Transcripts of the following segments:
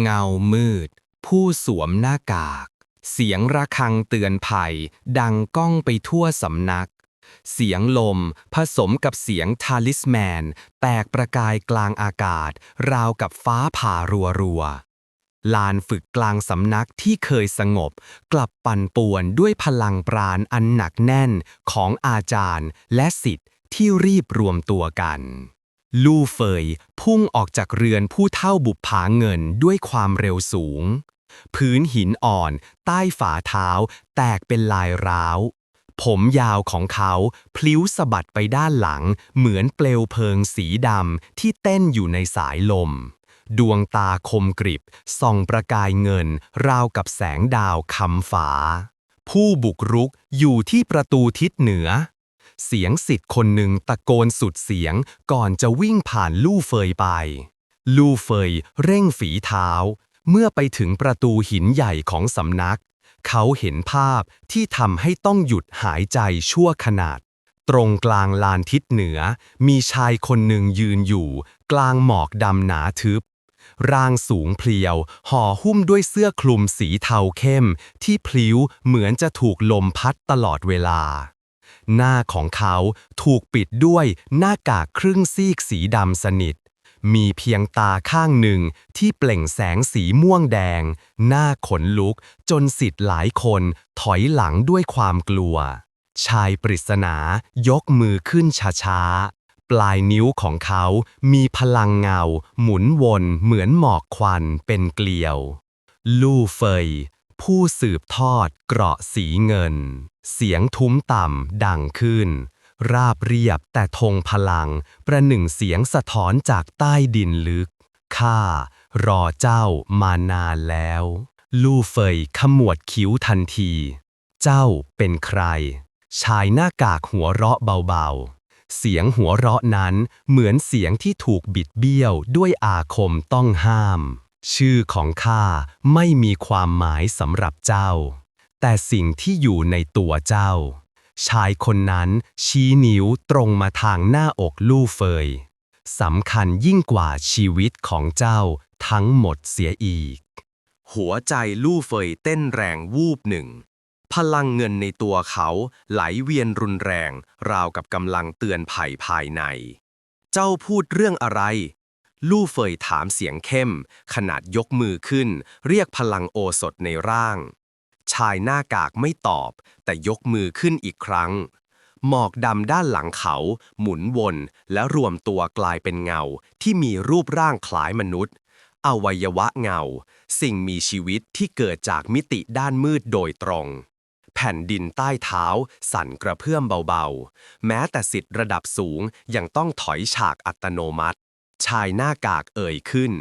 เงามืด ผู้สวมหน้ากาก เสียงระฆังเตือนภัย ดังก้องไปทั่วสำนัก เสียงลมผสมกับเสียงทาลิสแมน แตกประกายกลางอากาศ ราวกับฟ้าผ่ารัวรัวๆลานฝึกกลางสำนักที่เคยสงบ กลับปั่นป่วนด้วยพลังปราณอันหนักแน่นของอาจารย์และสิทธิ์ที่รีบรวมตัวกัน ลู่เฟยพุ่งออกจากเรือนผู้เท่าบุปผาเงินด้วยความเร็วสูง พื้นหินอ่อน ใต้ฝ่าเท้า แตกเป็นลายร้าว ผมยาวของเขาพลิ้วสะบัดไปด้านหลัง เหมือนเปลวเพลิงสีดำที่เต้นอยู่ในสายลม ดวงตาคมกริบส่องประกายเงิน ราวกับแสงดาวคำฝา ผู้บุกรุกอยู่ที่ประตูทิศเหนือ เสียงสิทธิ์คนหนึ่งตะโกนสุดเสียงก่อนจะวิ่งผ่านลู่เฟยไป ลู่เฟยเร่งฝีเท้า เมื่อไปถึงประตูหินใหญ่ของสำนัก เขาเห็นภาพที่ทำให้ต้องหยุดหายใจชั่วขนาด ตรงกลางลานทิศเหนือ มีชายคนหนึ่งยืนอยู่ กลางหมอกดำหนาทึบร่างสูงเพลียว ห่อหุ้มด้วยเสื้อคลุมสีเทาเข้ม ที่พลิ้วเหมือนจะถูกลมพัดตลอดเวลา หน้าของเขาถูกปิดด้วยหน้ากากครึ่งซีกสีดำสนิท มีเพียงตาข้างหนึ่งที่เปล่งแสงสีม่วงแดง หน้าขนลุกจนสิทธิ์หลายคนถอยหลังด้วยความกลัว ชายปริศนายกมือขึ้นช้าๆ ปลายนิ้วของเขามีพลังเงา หมุนวนเหมือนหมอกควันเป็นเกลียว ลู่เฟย ผู้สืบทอดเกราะสีเงิน เสียงทุ้มต่ำดังขึ้น ราบเรียบแต่ธงพลัง ประหนึ่งเสียงสะท้อนจากใต้ดินลึก ข้ารอเจ้ามานานแล้ว ลู่เฟยขมวดคิ้วทันที เจ้าเป็นใคร ชายหน้ากากหัวเราะเบาๆ เสียงหัวเราะนั้นเหมือนเสียงที่ถูกบิดเบี้ยวด้วยอาคมต้องห้าม ชื่อของข้าไม่มีความหมายสำหรับเจ้า แต่สิ่งที่อยู่ในตัวเจ้า ชายคนนั้นชี้นิ้วตรงมาทางหน้าอกลู่เฟยสำคัญยิ่งกว่าชีวิตของเจ้าทั้งหมดเสียอีก หัวใจลู่เฟยเต้นแรงวูบหนึ่ง พลังเงินในตัวเขาไหลเวียนรุนแรง ราวกับกำลังเตือนภัยภายใน เจ้าพูดเรื่องอะไร ลู่เฟยถามเสียงเข้ม ขนาดยกมือขึ้น เรียกพลังโอสถในร่าง ชายหน้ากากไม่ตอบ แต่ยกมือขึ้นอีกครั้ง หมอกดำด้านหลังเขา หมุนวนและรวมตัวกลายเป็นเงา ที่มีรูปร่างคล้ายมนุษย์ อวัยวะเงา สิ่งมีชีวิตที่เกิดจากมิติด้านมืดโดยตรงแผ่นดินใต้เท้า สั่นกระเพื่อมเบาๆ แม้แต่สิทธิ์ระดับสูงยังต้องถอยฉากอัตโนมัติ ชายหน้ากากเอ่ยขึ้น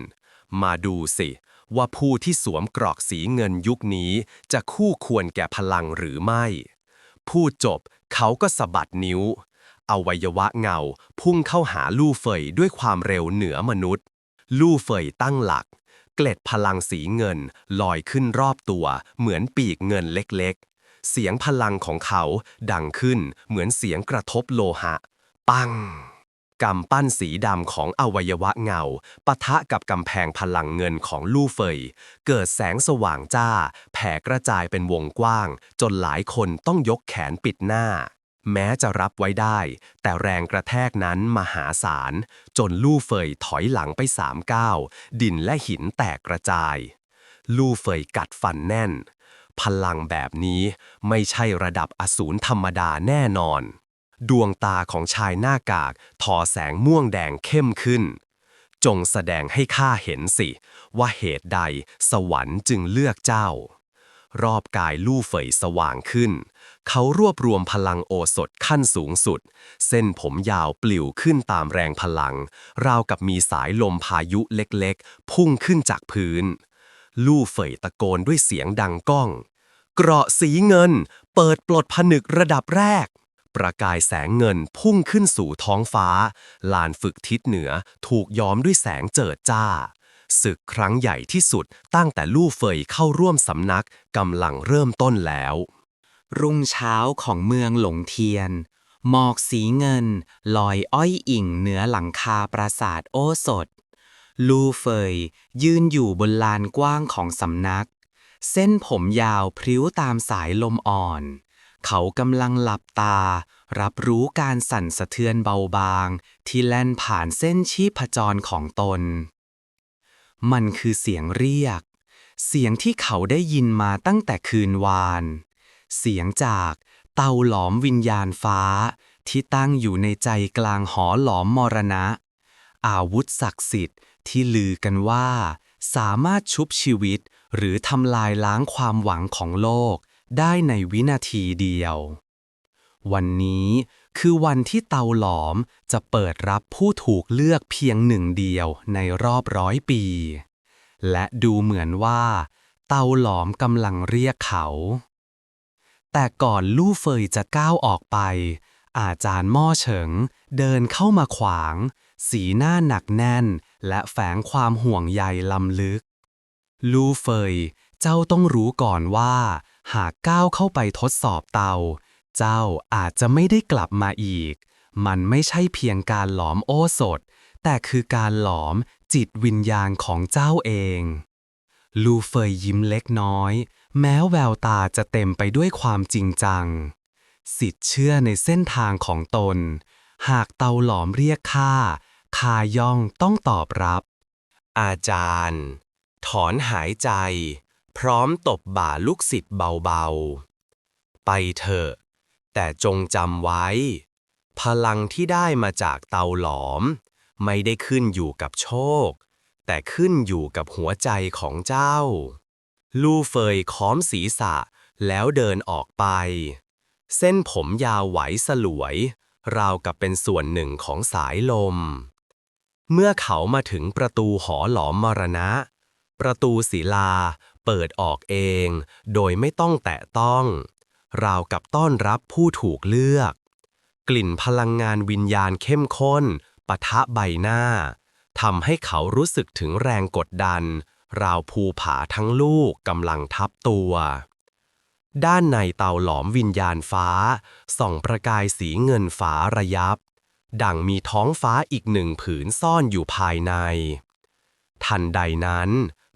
มาดูสิ ว่าผู้ที่สวมกรอกสีเงินยุคนี้จะคู่ควรแก่พลังหรือไม่ พูดจบเขาก็สะบัดนิ้ว อวัยวะเงาพุ่งเข้าหาลู่เฟยด้วยความเร็วเหนือมนุษย์ ลู่เฟยตั้งหลัก เกล็ดพลังสีเงินลอยขึ้นรอบตัว เหมือนปีกเงินเล็กๆ เสียงพลังของเขาดังขึ้นเหมือนเสียงกระทบโลหะ ปัง กำปั้นสีดำของอวัยวะเงาปะทะกับกำแพงพลังเงินของลู่เฟย เกิดแสงสว่างจ้า แผ่กระจายเป็นวงกว้าง จนหลายคนต้องยกแขนปิดหน้า แม้จะรับไว้ได้ แต่แรงกระแทกนั้นมหาศาล จนลู่เฟยถอยหลังไปสามก้าวดินและหินแตกกระจาย ลู่เฟยกัดฟันแน่น พลังแบบนี้ไม่ใช่ระดับอสูรธรรมดาแน่นอน ดวงตาของชายหน้ากากทอแสงม่วงแดงเข้มขึ้น จงแสดงให้ข้าเห็นสิ ว่าเหตุใดสวรรค์จึงเลือกเจ้า รอบกายลู่เฟยสว่างขึ้น เขารวบรวมพลังโอสถขั้นสูงสุด เส้นผมยาวปลิวขึ้นตามแรงพลัง ราวกับมีสายลมพายุเล็กๆ พุ่งขึ้นจากพื้น ลู่เฟยตะโกนด้วยเสียงดังก้อง เกราะสีเงิน เปิดปลดผนึกระดับแรก ประกายแสงเงินพุ่งขึ้นสู่ท้องฟ้า ลานฝึกทิศเหนือถูกย้อมด้วยแสงเจิดจ้า ศึกครั้งใหญ่ที่สุดตั้งแต่ลู่เฟยเข้าร่วมสำนักกำลังเริ่มต้นแล้ว รุ่งเช้าของเมืองหลงเทียน หมอกสีเงิน ลอยอ้อยอิ่งเหนือหลังคาปราสาทโอสถ ลู่เฟยยืนอยู่บนลานกว้างของสำนัก เส้นผมยาวพริ้วตามสายลมอ่อน เขากำลังหลับตา รับรู้การสั่นสะเทือนเบาบาง ที่แล่นผ่านเส้นชีพจรของตน มันคือเสียงเรียก เสียงที่เขาได้ยินมาตั้งแต่คืนวาน เสียงจากเตาหลอมวิญญาณฟ้า ที่ตั้งอยู่ในใจกลางหอหลอมมรณะ อาวุธศักดิ์สิทธิ์ที่ลือกันว่า สามารถชุบชีวิตหรือทำลายล้างความหวังของโลก ได้ในวินาทีเดียว วันนี้คือวันที่เตาหลอมจะเปิดรับผู้ถูกเลือกเพียงหนึ่งเดียวในรอบร้อยปี และดูเหมือนว่า เตาหลอมกำลังเรียกเขา แต่ก่อนลู่เฟยจะก้าวออกไป อาจารย์ม่อเฉิงเดินเข้ามาขวาง สีหน้าหนักแน่น และแฝงความห่วงใยลำลึก ลู่เฟยเจ้าต้องรู้ก่อนว่า หากก้าวเข้าไปทดสอบเตา เจ้าอาจจะไม่ได้กลับมาอีก มันไม่ใช่เพียงการหลอมโอสดแต่คือการหลอมจิตวิญญาณของเจ้าเอง ลูเฟยยิ้มเล็กน้อย แม้แววตาจะเต็มไปด้วยความจริงจัง สิทธิ์เชื่อในเส้นทางของตน หากเตาหลอมเรียกข้าข้าย่อมต้องตอบรับ อาจารย์ ถอนหายใจ พร้อมตบบ่าลูกศิษย์เบาๆ ไปเถอะ แต่จงจำไว้ พลังที่ได้มาจากเตาหลอม ไม่ได้ขึ้นอยู่กับโชค แต่ขึ้นอยู่กับหัวใจของเจ้า ลู่เฟยค้อมศีรษะแล้วเดินออกไป เส้นผมยาวไหวสลวย ราวกับเป็นส่วนหนึ่งของสายลม เมื่อเขามาถึงประตูหอหลอมมรณะ ประตูศิลา เปิดออกเอง โดยไม่ต้องแตะต้อง ราวกับต้อนรับผู้ถูกเลือก กลิ่นพลังงานวิญญาณเข้มข้นปะทะใบหน้าทำให้เขารู้สึกถึงแรงกดดัน ราวภูผาทั้งลูกกำลังทับตัว ด้านในเตาหลอมวิญญาณฟ้า ส่องประกายสีเงินฟ้าระยับ ดังมีท้องฟ้าอีกหนึ่งผืนซ่อนอยู่ภายใน ทันใดนั้น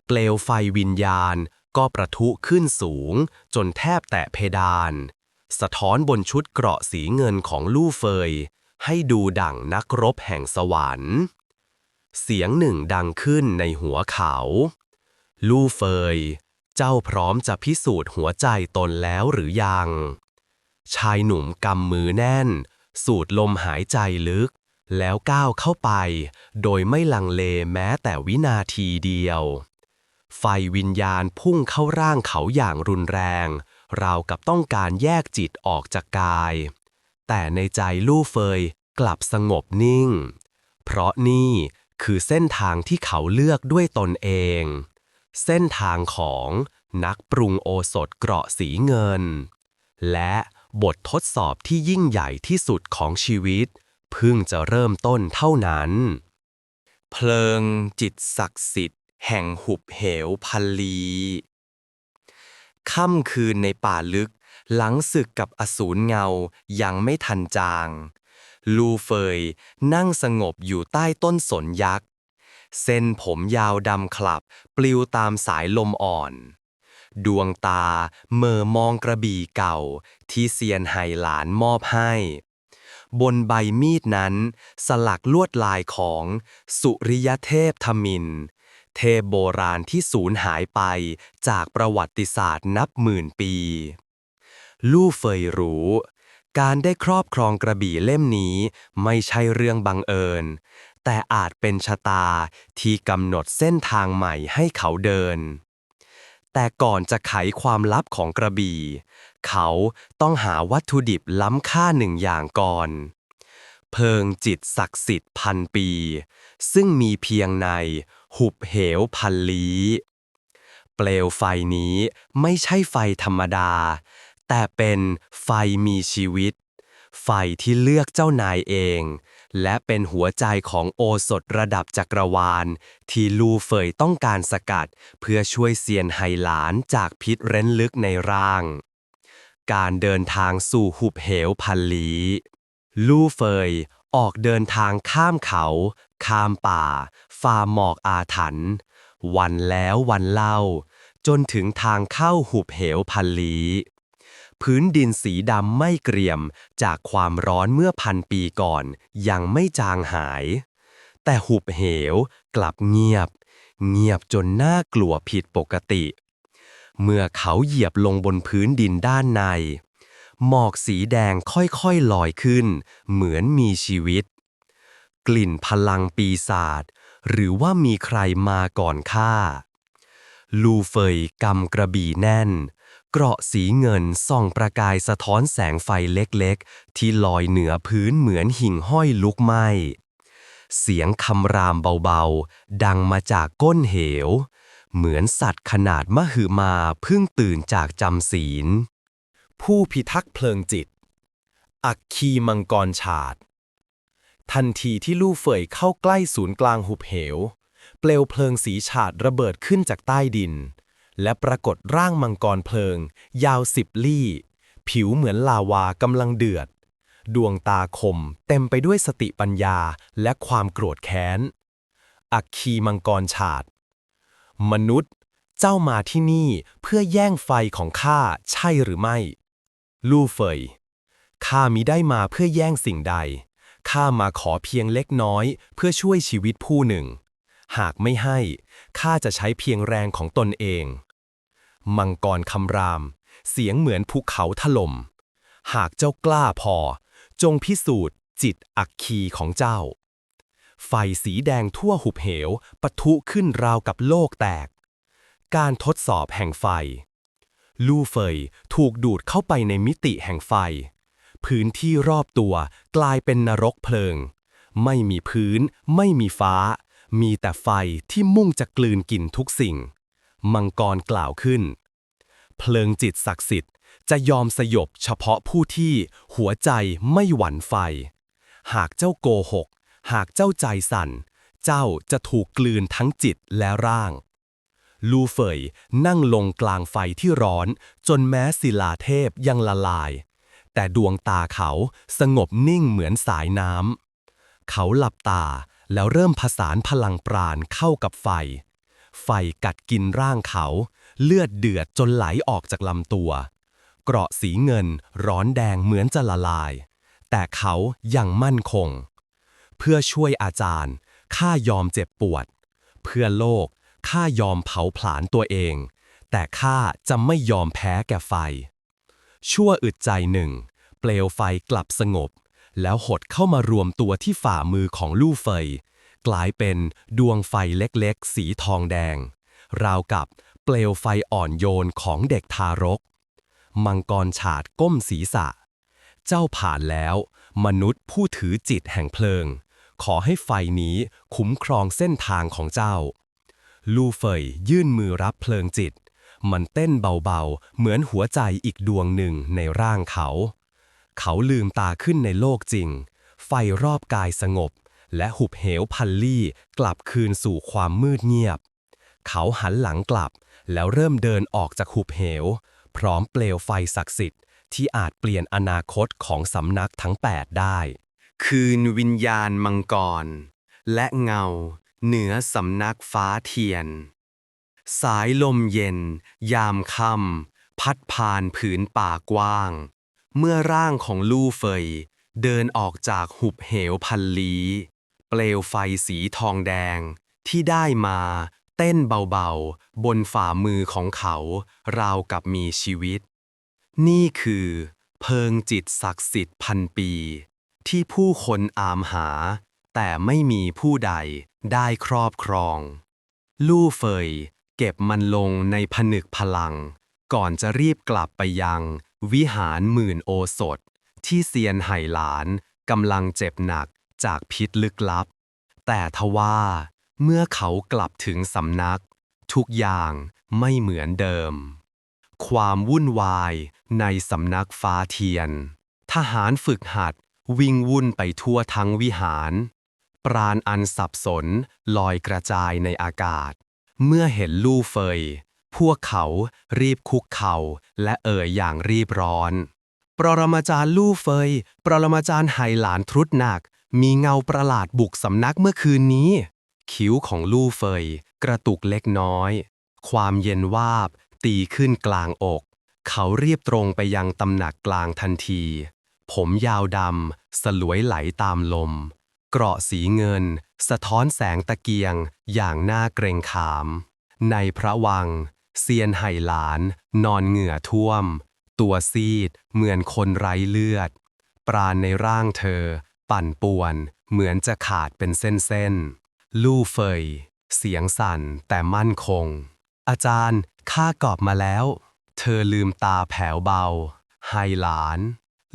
เปลวไฟวิญญาณก็ประทุขึ้นสูง จนแทบแตะเพดาน สะท้อนบนชุดเกราะสีเงินของลู่เฟย ให้ดูดั่งนักรบแห่งสวรรค์ เสียงหนึ่งดังขึ้นในหัวเขา ลู่เฟย เจ้าพร้อมจะพิสูจน์หัวใจตนแล้วหรือยัง ชายหนุ่มกำมือแน่น สูดลมหายใจลึก แล้วก้าวเข้าไป โดยไม่ลังเลแม้แต่วินาทีเดียว ไฟวิญญาณพุ่งเข้าร่างเขาอย่างรุนแรง ราวกับต้องการแยกจิตออกจากกาย แต่ในใจลู่เฟยกลับสงบนิ่ง เพราะนี่คือเส้นทางที่เขาเลือกด้วยตนเอง เส้นทางของนักปรุงโอสถเกราะสีเงิน และบททดสอบที่ยิ่งใหญ่ที่สุดของชีวิต เพิ่งจะเริ่มต้นเท่านั้น เพลิงจิตศักดิ์สิทธิ์ แห่งหุบเหวพันลี ค่ำคืนในป่าลึก หลังศึกกับอสูรเงายังไม่ทันจาง ลูเฟยนั่งสงบอยู่ใต้ต้นสนยักษ์ เส้นผมยาวดำคลับ ปลิวตามสายลมอ่อน ดวงตาเมื่อมองกระบี่เก่าที่เซียนไห่หลานมอบให้บนใบมีดนั้น สลักลวดลายของสุริยเทพทมิน เทพโบราณที่สูญหายไปจากประวัติศาสตร์นับหมื่นปี ลู่เฟยรู้ การได้ครอบครองกระบี่เล่มนี้ไม่ใช่เรื่องบังเอิญ แต่อาจเป็นชะตาที่กำหนดเส้นทางใหม่ให้เขาเดิน แต่ก่อนจะไขความลับของกระบี่ เขาต้องหาวัตถุดิบล้ำค่าหนึ่งอย่างก่อนเพิงจิตศักดิ์สิทธิ์พันปี ซึ่งมีเพียงใน หุบเหวพันลี้เปลวไฟนี้ไม่ใช่ไฟธรรมดา แต่เป็นไฟมีชีวิต ไฟที่เลือกเจ้านายเอง และเป็นหัวใจของโอสถระดับจักรวาล ที่ลูเฟยต้องการสกัด เพื่อช่วยเซียนไฮหลานจากพิษเร้นลึกในร่าง การเดินทางสู่หุบเหวพันลี ลูเฟย ออกเดินทางข้ามเขา ข้ามป่า ฝ่าหมอกอาถรรพ์วันแล้ววันเล่า จนถึงทางเข้าหุบเหวพันลีพื้นดินสีดำไม่เกรียมจากความร้อนเมื่อพันปีก่อนยังไม่จางหาย แต่หุบเหวกลับเงียบ เงียบจนน่ากลัวผิดปกติ เมื่อเขาเหยียบลงบนพื้นดินด้านใน หมอกสีแดงค่อยๆลอยขึ้น เหมือนมีชีวิต กลิ่นพลังปีศาจหรือว่ามีใครมาก่อนข้าลูเฟยกำกระบี่แน่น เกราะสีเงินส่องประกายสะท้อนแสงไฟเล็กๆ ที่ลอยเหนือพื้นเหมือนหิ่งห้อยลุกไหม้เสียงคำรามเบาๆ ดังมาจากก้นเหว เหมือนสัตว์ขนาดมหึมาเพิ่งตื่นจากจำศีล ผู้พิทักษ์เพลิงจิต อักคีมังกรฉาด ทันทีที่ลู่เฟยเข้าใกล้ศูนย์กลางหุบเหว เปลวเพลิงสีฉาดระเบิดขึ้นจากใต้ดิน และปรากฏร่างมังกรเพลิง ยาวสิบลี่ ผิวเหมือนลาวากำลังเดือด ดวงตาคมเต็มไปด้วยสติปัญญาและความโกรธแค้น อักคีมังกรฉาด มนุษย์เจ้ามาที่นี่เพื่อแย่งไฟของข้าใช่หรือไม่ ลู่เฟย ข้ามิได้มาเพื่อแย่งสิ่งใด ข้ามาขอเพียงเล็กน้อย เพื่อช่วยชีวิตผู้หนึ่ง หากไม่ให้ ข้าจะใช้เพียงแรงของตนเอง มังกรคำราม เสียงเหมือนภูเขาถล่ม หากเจ้ากล้าพอ จงพิสูจน์ จิตอักคีของเจ้า ไฟสีแดงทั่วหุบเหวปะทุขึ้นราวกับโลกแตก การทดสอบแห่งไฟ ลู่เฟยถูกดูดเข้าไปในมิติแห่งไฟ พื้นที่รอบตัวกลายเป็นนรกเพลิง ไม่มีพื้น ไม่มีฟ้า มีแต่ไฟที่มุ่งจะกลืนกินทุกสิ่ง มังกรกล่าวขึ้น เพลิงจิตศักดิ์สิทธิ์จะยอมสยบเฉพาะผู้ที่หัวใจไม่หวั่นไฟ หากเจ้าโกหก หากเจ้าใจสั่น เจ้าจะถูกกลืนทั้งจิตและร่าง ลูเฟยนั่งลงกลางไฟที่ร้อน จนแม้ศิลาเทพยังละลาย แต่ดวงตาเขาสงบนิ่งเหมือนสายน้ำ เขาหลับตาแล้วเริ่มผสานพลังปราณเข้ากับไฟ ไฟกัดกินร่างเขา เลือดเดือดจนไหลออกจากลำตัว เกราะสีเงินร้อนแดงเหมือนจะละลาย แต่เขายังมั่นคง เพื่อช่วยอาจารย์ข้ายอมเจ็บปวด เพื่อโลก ข้ายอมเผาผลาญตัวเอง แต่ข้าจะไม่ยอมแพ้แก่ไฟ ชั่วอึดใจหนึ่ง เปลวไฟกลับสงบ แล้วหดเข้ามารวมตัวที่ฝ่ามือของลู่เฟย กลายเป็นดวงไฟเล็กๆ สีทองแดง ราวกับเปลวไฟอ่อนโยนของเด็กทารก มังกรฉาดก้มศีรษะ เจ้าผ่านแล้ว มนุษย์ผู้ถือจิตแห่งเพลิง ขอให้ไฟนี้คุ้มครองเส้นทางของเจ้า ลู่เฟยยื่นมือรับเพลิงจิต มันเต้นเบาๆ เหมือนหัวใจอีกดวงหนึ่งในร่างเขา เขาลืมตาขึ้นในโลกจริง ไฟรอบกายสงบ และหุบเหวพันลี่กลับคืนสู่ความมืดเงียบ เขาหันหลังกลับ แล้วเริ่มเดินออกจากหุบเหว พร้อมเปลวไฟศักดิ์สิทธิ์ที่อาจเปลี่ยนอนาคตของสำนักทั้ง 8 ได้ คืนวิญญาณมังกร และเงา เหนือสำนักฟ้าเทียน สายลมเย็น ยามค่ำพัดผ่านผืนป่ากว้าง เมื่อร่างของลู่เฟย เดินออกจากหุบเหวพันลีเปลวไฟสีทองแดงที่ได้มาเต้นเบาๆ บนฝ่ามือของเขา ราวกับมีชีวิต นี่คือ เพิงจิตศักดิ์สิทธิ์พันปี ที่ผู้คนอามหา แต่ไม่มีผู้ใด ได้ครอบครอง ลู่เฟย เก็บมันลงในผนึกพลัง ก่อนจะรีบกลับไปยัง วิหารหมื่นโอสถ ที่เซียนไห่หลานกำลังเจ็บหนักจากพิษลึกลับ แต่ทว่าเมื่อเขากลับถึงสำนัก ทุกอย่างไม่เหมือนเดิม ความวุ่นวายในสำนักฟ้าเทียน ทหารฝึกหัดวิ่งวุ่นไปทั่วทั้งวิหาร ปราณอันสับสน ลอยกระจายในอากาศ เมื่อเห็นลู่เฟย พวกเขารีบคุกเข่า และเอ่ยอย่างรีบร้อน ปรมาจารย์ลู่เฟย ปรมาจารย์ไหหลานทรุดหนัก มีเงาประหลาดบุกสำนักเมื่อคืนนี้ คิ้วของลู่เฟย กระตุกเล็กน้อย ความเย็นวาบ ตีขึ้นกลางอก เขาเรียบตรงไปยังตำหนักกลางทันที ผมยาวดำสลวยไหลตามลม เกราะสีเงิน สะท้อนแสงตะเกียง อย่างน่าเกรงขาม ในพระวัง เซียนไห่หลาน นอนเหงื่อท่วม ตัวซีด เหมือนคนไร้เลือด ปราณในร่างเธอ ปั่นป่วน เหมือนจะขาดเป็นเส้นๆ ลู่เฟย เสียงสั่นแต่มั่นคง อาจารย์ข้ากอบมาแล้ว เธอลืมตาแผ่วเบาไฮหลาน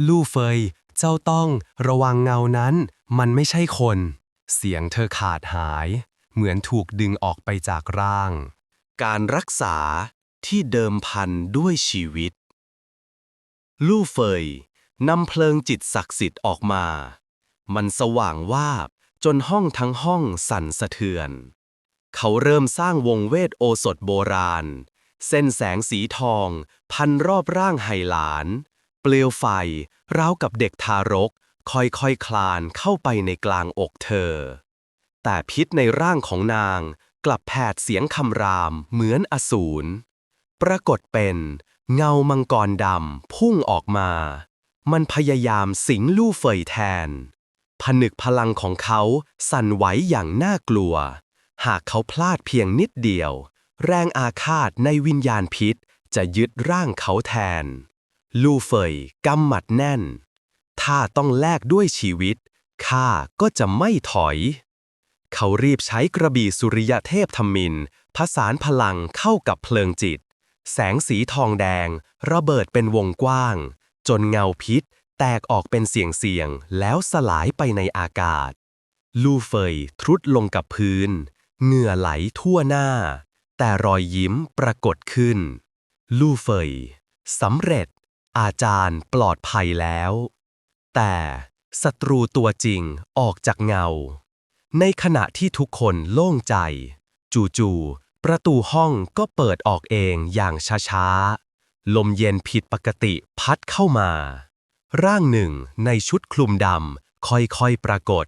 ลู่เฟย เจ้าต้องระวังเงานั้น มันไม่ใช่คน เสียงเธอขาดหาย เหมือนถูกดึงออกไปจากร่าง การรักษาที่เดิมพันด้วยชีวิต ลู่เฟยนำเพลิงจิตศักดิ์สิทธิ์ออกมา มันสว่างวาบจนห้องทั้งห้องสั่นสะเทือน เขาเริ่มสร้างวงเวทโอสถโบราณ เส้นแสงสีทอง พันรอบร่างไหหลาน เปลวไฟราวกับเด็กทารก ค่อยๆคคลานเข้าไปในกลางอกเธอ แต่พิษในร่างของนางกลับแผดเสียงคำรามเหมือนอสูร ปรากฏเป็นเงามังกรดำพุ่งออกมา มันพยายามสิงลู่เฟยแทน ผนึกพลังของเขาสั่นไหวอย่างน่ากลัว หากเขาพลาดเพียงนิดเดียว แรงอาฆาตในวิญญาณพิษจะยึดร่างเขาแทน ลู่เฟยกำหมัดแน่น ถ้าต้องแลกด้วยชีวิต ข้าก็จะไม่ถอย เขารีบใช้กระบี่สุริยเทพธรรมินผสานพลังเข้ากับเพลิงจิต แสงสีทองแดง ระเบิดเป็นวงกว้าง จนเงาพิษ แตกออกเป็นเสียงเสียงแล้วสลายไปในอากาศ ลู่เฟยทรุดลงกับพื้น เหงื่อไหลทั่วหน้า แต่รอยยิ้มปรากฏขึ้น ลู่เฟยสำเร็จอาจารย์ปลอดภัยแล้ว แต่ศัตรูตัวจริงออกจากเงา ในขณะที่ทุกคนโล่งใจ จู่ๆประตูห้องก็เปิดออกเองอย่างช้าๆ ลมเย็นผิดปกติพัดเข้ามา ร่างหนึ่งในชุดคลุมดำค่อยๆปรากฏ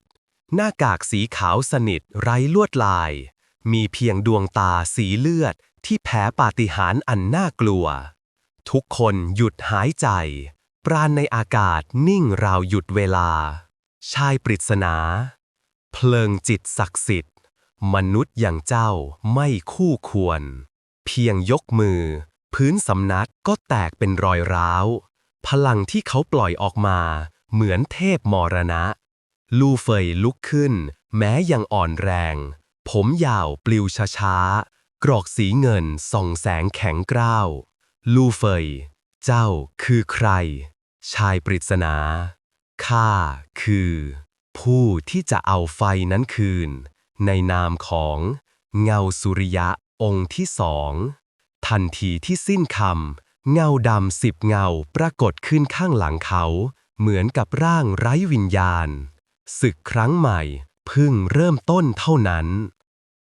หน้ากากสีขาวสนิทไร้ลวดลาย มีเพียงดวงตาสีเลือดที่แผลปาฏิหาริย์อันน่ากลัว ทุกคนหยุดหายใจ ปราณในอากาศนิ่งราวหยุดเวลา ชายปริศนา เพลิงจิตศักดิ์สิทธิ์ มนุษย์อย่างเจ้าไม่คู่ควร เพียงยกมือ พื้นสำนักก็แตกเป็นรอยร้าว พลังที่เขาปล่อยออกมา เหมือนเทพมรณะ ลูเฟยลุกขึ้น แม้ยังอ่อนแรง ผมยาวปลิวช้าๆ กรอกสีเงินส่องแสงแข็งกร้าว ลูเฟย เจ้าคือใคร ชายปริศนา ข้าคือ ผู้ที่จะเอาไฟนั้นคืน ในนามของเงาสุริยะองค์ที่สอง ทันทีที่สิ้นคำเงาดำสิบเงาปรากฏขึ้นข้างหลังเขา เหมือนกับร่างไร้วิญญาณ ศึกครั้งใหม่เพิ่งเริ่มต้นเท่านั้น